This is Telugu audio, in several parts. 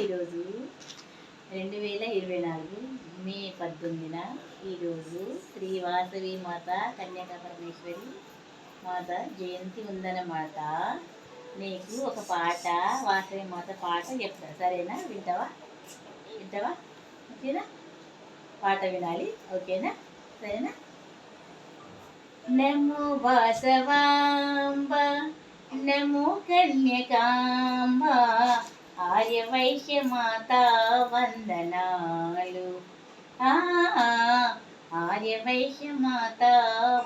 ఈరోజు రెండు వేల ఇరవై నాలుగు మే పద్దెనిమిదిన ఈరోజు శ్రీ వాసవి మాత కన్యాక పరమేశ్వరి మాత జయంతి ఉందన్నమాట నీకు ఒక పాట వాసవి మాత పాట చెప్తా. సరేనా? వింటావా? వింటావా? ఓకేనా? పాట వినాలి. ఓకేనా? సరేనా? నమో వాసవాంబ నమో కన్యకా ఆర్య వైశ్య వందనాలు. ఆ, ఆర్య వైశ్యమాత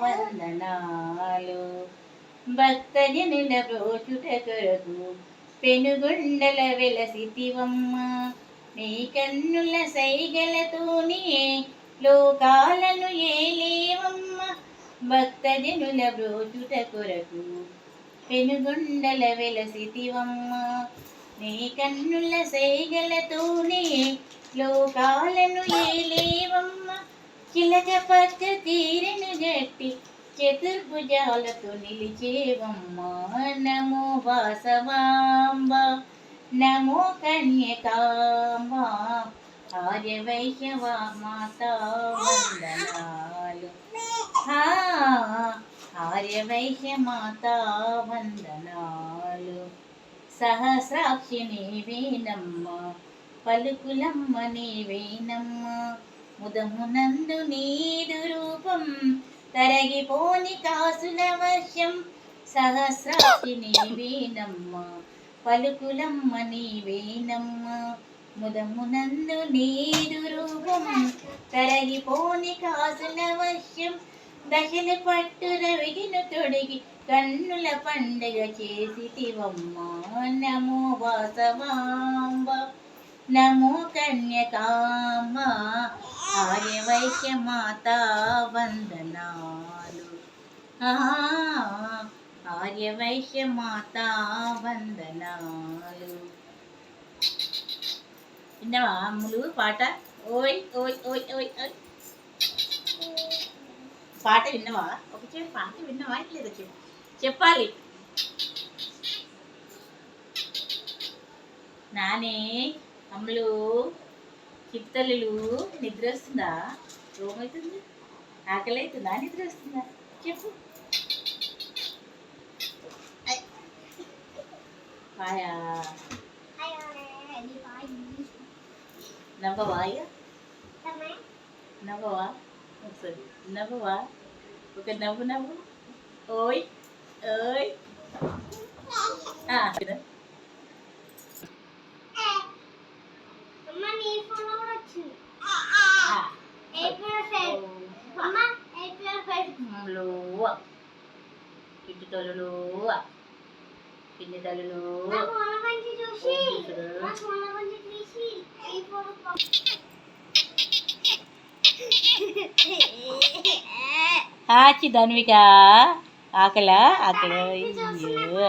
వందనాలు. భక్తజనుల బ్రోచుట కొరకు పెనుగొండల వెలసితివమ్మ నీ కన్నుల సైగలతోనే లోకాలను ఏలేవమ్మ. భక్తజనుల బ్రోచుట కొరకు పెనుగొండల వెలసితివమ్మ నీ కన్నుల సైగలతోనే లోకాలను ఏలేవమ్మ. చిలక పచ్చ తీరను గట్టి చతుర్భుజాలతో నిలిచేవమ్మ. నమో వాసవాంబ నమో కన్యకాంబ. ఆర్య వైశవా మాత వందనాలు. ఆ, ఆర్య వైశ్య మాత వందనాలు. సహస్రాక్షి నీవేనమ్మ పలుకులమ్మ నీవేనమ్మ ముదమునందు నీదు రూపం తరగిపోని కాసుల వర్షం సహస్రాక్షి నీవేనమ్మ పలుకులమ్మ నీవేనమ్మ ముదమునందు నీదు రూపం తరగిపోని కాసుల వర్షం దశల పట్టు రవిగిను తొడిగి కన్నుల పండగ చేసితివమ్మ. నమో వాసవాంబ. నమో కన్యకాంబ. ఆర్యవైశ్య మాత వందనాలు. ఆర్యవైశ్య మాత వందనాలు. విన్నావా అమ్ములు పాట? ఓయ్ ఓయ్ ఓయ్ ఓయ్ ఓయ్. పాట విన్నావా? ఒక చెప్పు పాట విన్నావా? లేదా చెప్పు. చెప్పాలి. నానే అమ్ములు చిత్తలు నిద్ర వస్తుందా? రోమవుతుంది ఆకలి అవుతుందా? నిద్ర వస్తుందా? చెప్పు. Paya. నవ్వవా said, Never what? Okay, never, never. Oi, oi. Ah, good. Mommy, follow the two. Ah, perfect. Mama, a perfect. Lua. Kita dulu lua. Kita dulu lua. Mas, mana kunci Joshi? Mas, mana kunci Joshi? A for ఆచి ధన్విక ఆకలా? ఆకలి? అయ్యో.